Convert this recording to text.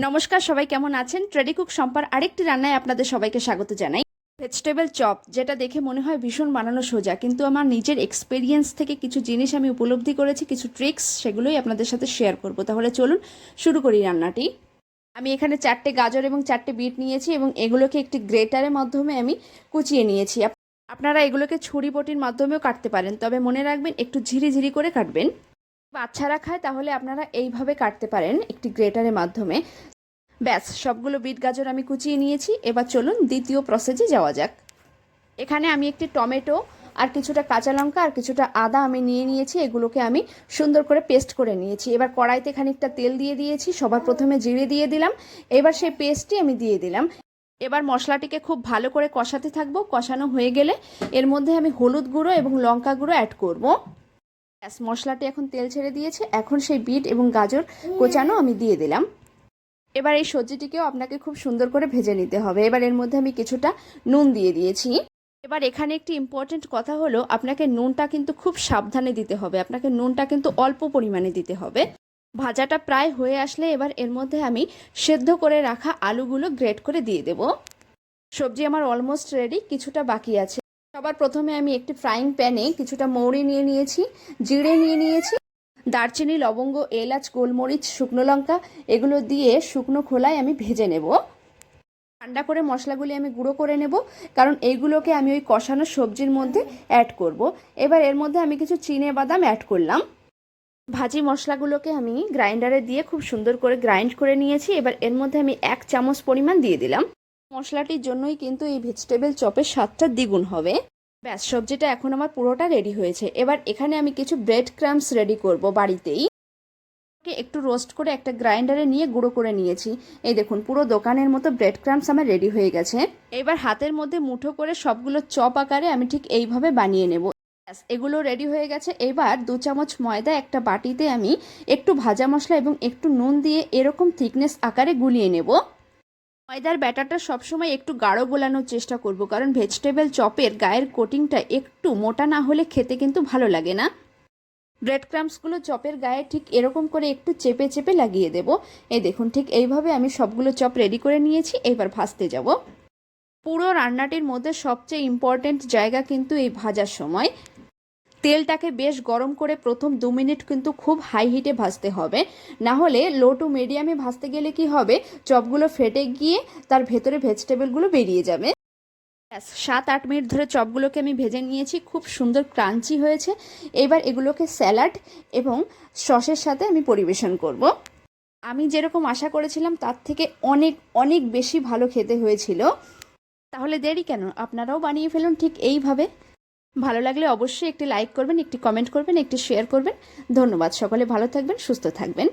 নমস্কার, সবাই কেমন আছেন? ট্রেডি কুক সম্পার আরেকটি রান্নায় আপনাদের সবাইকে স্বাগত জানাই। ভেজিটেবল চপ যেটা দেখে মনে হয় ভীষণ বানানো সোজা, কিন্তু আমার নিজের এক্সপিরিয়েন্স থেকে কিছু জিনিস আমি উপলব্ধি করেছি, কিছু ট্রিক্স সেগুলোই আপনাদের সাথে শেয়ার করব। তাহলে চলুন শুরু করি রান্নাটি। আমি এখানে চারটে গাজর এবং চারটে বিট নিয়েছি এবং এগুলোকে একটি গ্রেটারের মাধ্যমে আমি কুচিয়ে নিয়েছি। আপ- আপনারা এগুলোকে ছুরি বটির মাধ্যমেও কাটতে পারেন, তবে মনে রাখবেন একটু ঝিরি ঝিরি করে কাটবেন। বাচ্চারা খায় তাহলে আপনারা এইভাবে কাটতে পারেন একটি গ্রেটারের মাধ্যমে। ব্যাস, সবগুলো বিট গাজর আমি কুচিয়ে নিয়েছি। এবার চলুন দ্বিতীয় প্রসেসে যাওয়া যাক। এখানে আমি একটি টমেটো, আর কিছুটা কাঁচা লঙ্কা, আর কিছুটা আদা আমি নিয়ে নিয়েছি। এগুলোকে আমি সুন্দর করে পেস্ট করে নিয়েছি। এবার কড়াইতে খানিকটা তেল দিয়ে দিয়েছি, সবার প্রথমে জিরে দিয়ে দিলাম। এবার সেই পেস্টটি আমি দিয়ে দিলাম। এবার মশলাটিকে খুব ভালো করে কষাতে থাকব। কষানো হয়ে গেলে এর মধ্যে আমি হলুদ গুঁড়ো এবং লঙ্কা গুঁড়ো অ্যাড করব। ব্যাস মশলাটি এখন তেল ছেড়ে দিয়েছে। এখন সেই বিট এবং গাজর কোচানো আমি দিয়ে দিলাম। এবার এই সবজিটিকেও আপনাকে খুব সুন্দর করে ভেজে নিতে হবে। এবার এর মধ্যে আমি কিছুটা নুন দিয়ে দিয়েছি। এবার এখানে একটি ইম্পর্টেন্ট কথা হলো, আপনাকে নুনটা কিন্তু খুব সাবধানে দিতে হবে। আপনাকে নুনটা কিন্তু অল্প পরিমাণে দিতে হবে। ভাজাটা প্রায় হয়ে আসলে এবার এর মধ্যে আমি সেদ্ধ করে রাখা আলুগুলো গ্রেট করে দিয়ে দেব। সবজি আমার অলমোস্ট রেডি কিছুটা বাকি আছে। সবার প্রথমে আমি একটি ফ্রাইং প্যানে কিছুটা মৌরি নিয়ে নিয়েছি, জিরে নিয়ে নিয়েছি, দারচিনি, লবঙ্গ, এলাচ, গোলমরিচ, শুকনো লঙ্কা, এগুলো দিয়ে শুকনো খোলায় আমি ভেজে নেব। ঠান্ডা করে মশলাগুলি আমি গুঁড়ো করে নেব, কারণ এইগুলোকে আমি ওই কষানো সবজির মধ্যে অ্যাড করব। এবার এর মধ্যে আমি কিছু চিনে বাদাম অ্যাড করলাম। ভাজি মশলাগুলোকে আমি গ্রাইন্ডারে দিয়ে খুব সুন্দর করে গ্রাইন্ড করে নিয়েছি। এবার এর মধ্যে আমি এক চামচ পরিমাণ দিয়ে দিলাম। মশলাটির জন্যই কিন্তু এই ভেজিটেবল চপের স্বাদটা দ্বিগুণ হবে। ব্যাস, সবজিটা এখন আমার পুরোটা রেডি হয়েছে। এবার এখানে আমি কিছু ব্রেড ক্রামস রেডি করব বাড়িতেই। একটু রোস্ট করে একটা গ্রাইন্ডারে নিয়ে গুঁড়ো করে নিয়েছি। এই দেখুন, পুরো দোকানের মতো ব্রেড ক্রামস আমার রেডি হয়ে গেছে। এবার হাতের মধ্যে মুঠো করে সবগুলো চপ আকারে আমি ঠিক এইভাবে বানিয়ে নেব। ব্যাস, এগুলো রেডি হয়ে গেছে। এবার দু চামচ ময়দা একটা বাটিতে আমি একটু ভাজা মশলা এবং একটু নুন দিয়ে এরকম থিকনেস আকারে গুলিয়ে নেব। ময়দার ব্যাটারটা সবসময় একটু গাঢ় গোলানোর চেষ্টা করব, কারণ ভেজিটেবল চপের গায়ের কোটিংটা একটু মোটা না হলে খেতে কিন্তু ভালো লাগে না। ব্রেড ক্রামসগুলো চপের গায়ে ঠিক এরকম করে একটু চেপে চেপে লাগিয়ে দেব। এই দেখুন, ঠিক এইভাবে আমি সবগুলো চপ রেডি করে নিয়েছি, এবার ভাজতে যাব। পুরো রান্নাটির মধ্যে সবচেয়ে ইম্পর্ট্যান্ট জায়গা কিন্তু এই ভাজার সময়। তেলটাকে বেশ গরম করে প্রথম দু মিনিট কিন্তু খুব হাই হিটে ভাজতে হবে। না হলে লো টু মিডিয়ামে ভাজতে গেলে কি হবে? চপগুলো ফেটে গিয়ে তার ভেতরে ভেজিটেবলগুলো বেরিয়ে যাবে। ব্যাস, সাত আট মিনিট ধরে চপগুলোকে আমি ভেজে নিয়েছি, খুব সুন্দর ক্রাঞ্চি হয়েছে। এবার এগুলোকে স্যালাড এবং সসের সাথে আমি পরিবেশন করব। আমি যেরকম আশা করেছিলাম তার থেকে অনেক অনেক বেশি ভালো খেতে হয়েছিল। তাহলে দেরি কেন? আপনারাও বানিয়ে ফেলুন ঠিক এইভাবে। ভালো লাগলে অবশ্যই একটি লাইক করবেন, একটি কমেন্ট করবেন, একটি শেয়ার করবেন। ধন্যবাদ সকলে, ভালো থাকবেন, সুস্থ থাকবেন।